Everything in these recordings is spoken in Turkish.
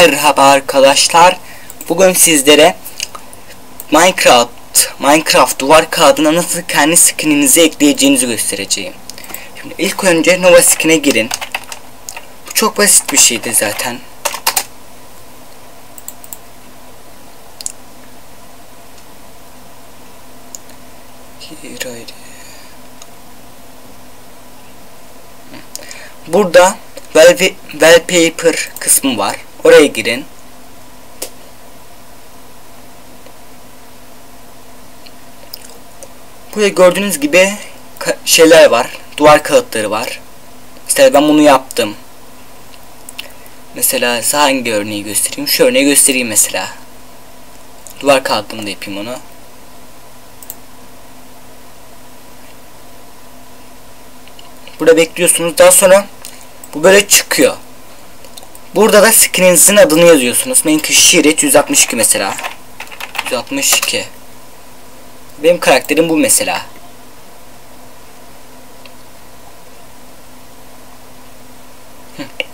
Merhaba arkadaşlar. Bugün sizlere Minecraft Minecraft duvar kağıdına nasıl kendi skininizi ekleyeceğinizi göstereceğim. Şimdi ilk önce Nova Skin'e girin. Bu çok basit bir şeydi zaten. Burada Wall- wallpaper kısmı var. Oraya girin. Burada gördüğünüz gibi şeyler var. Duvar kağıtları var. Mesela ben bunu yaptım. Mesela size hangi örneği göstereyim? Şu örneği göstereyim mesela. Duvar kağıdında yapayım onu. Burada bekliyorsunuz. Daha sonra bu böyle çıkıyor. Burada da skin'inizin adını yazıyorsunuz. Benimki Şiret 162 mesela. 162. Benim karakterim bu mesela.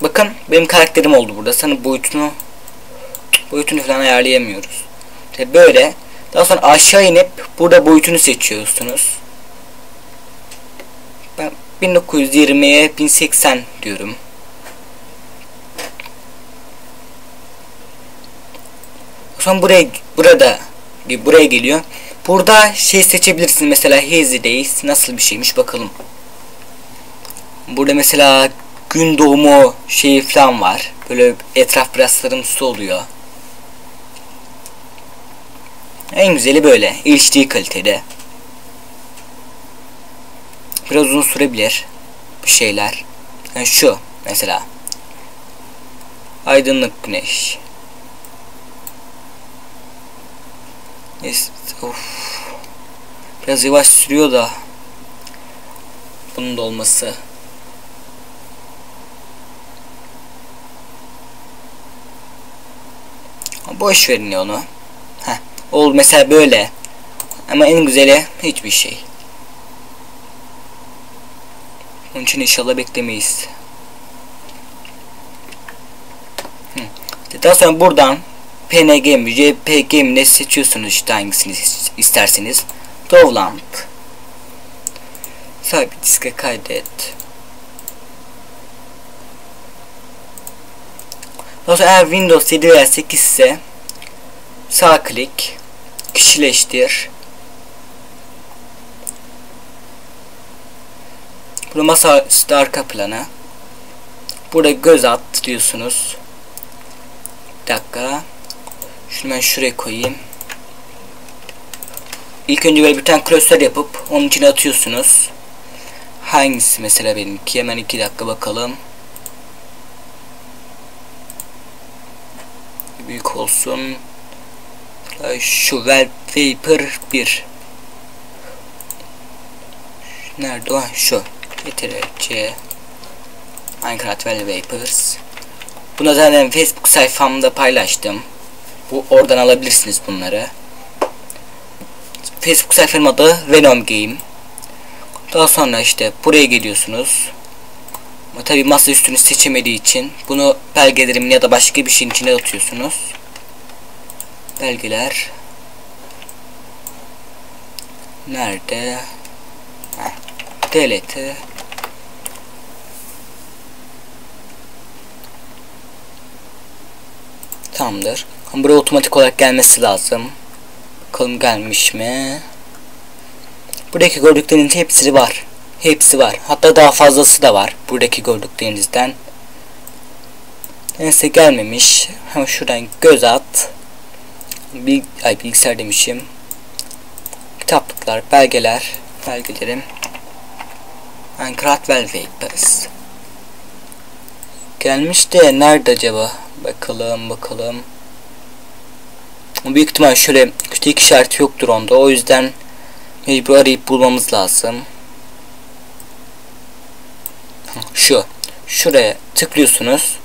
Bakın benim karakterim oldu burada. Sana boyutunu boyutunu falan ayarlayamıyoruz. İşte böyle. Daha sonra aşağı inip burada boyutunu seçiyorsunuz. Ben 1920'ye 1080 diyorum. Sonra buraya burada buraya geliyor. Burada şey seçebilirsin mesela Hazy Days nasıl bir şeymiş bakalım. Burada mesela gün doğumu şeyi falan var. Böyle etraf biraz sarımsı oluyor. En güzeli böyle. HD kalitede. Biraz uzun sürebilir. Bir şeyler. Yani şu mesela. Aydınlık güneş. Yes, of. Biraz yavaş sürüyor da. Bunun da olması. Boş verin ya onu. Heh. Ol mesela böyle. Ama en güzeli hiçbir şey. Onun için inşallah beklemeyiz. Hı. Daha sonra buradan PNG mi, JPG mi ne seçiyorsunuz işte hangisini isterseniz. Dovlamp. Sabit diske kaydet. Sonra eğer Windows 7 veya 8 ise sağ klik kişileştir. Burada masa üstü arka plana. Burada göz at diyorsunuz. Bir dakika. Şunu ben şuraya koyayım. İlk önce böyle bir tane klasör yapıp onun içine atıyorsunuz. Hangisi mesela benimki? Hemen iki dakika bakalım. Büyük olsun. Şu wallpaper 1. Nerede o? Şu. Ctrl Minecraft Wallpapers. Bunu zaten Facebook sayfamda paylaştım. Bu oradan alabilirsiniz bunları. Facebook sayfamın adı Venom Game. Daha sonra işte buraya geliyorsunuz. Ama tabi masa üstünü seçemediği için bunu belgelerimin ya da başka bir şeyin içine atıyorsunuz. Belgeler. Nerede? Heh. Delete. Tamamdır. Buraya otomatik olarak gelmesi lazım. Bakalım gelmiş mi? Buradaki gördüklerinizin hepsi var. Hepsi var. Hatta daha fazlası da var. Buradaki gördüklerinizden. Neyse gelmemiş. Hemen şuradan göz at. Bil ay bilgisayar demişim. Kitaplıklar, belgeler, belgelerim. Minecraft Wallpapers. Gelmiş de nerede acaba? Bakalım bakalım. Büyük ihtimal şöyle küçük işareti yoktur onda. O yüzden mecbur arayıp bulmamız lazım. Şu. Şuraya tıklıyorsunuz.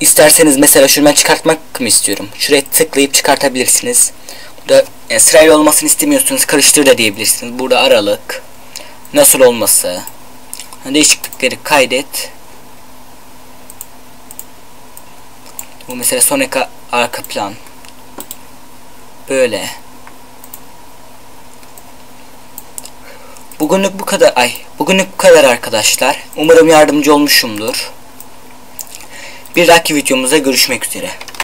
İsterseniz mesela ben çıkartmak mı istiyorum? Şuraya tıklayıp çıkartabilirsiniz. Burada yani sırayla olmasını istemiyorsunuz. Karıştır da diyebilirsiniz. Burada aralık. Nasıl olması. Değişiklikleri kaydet. Bu mesela son eka- arka plan. Böyle. Bugünlük bu kadar ay bugünlük bu kadar arkadaşlar. Umarım yardımcı olmuşumdur. Bir dahaki videomuzda görüşmek üzere.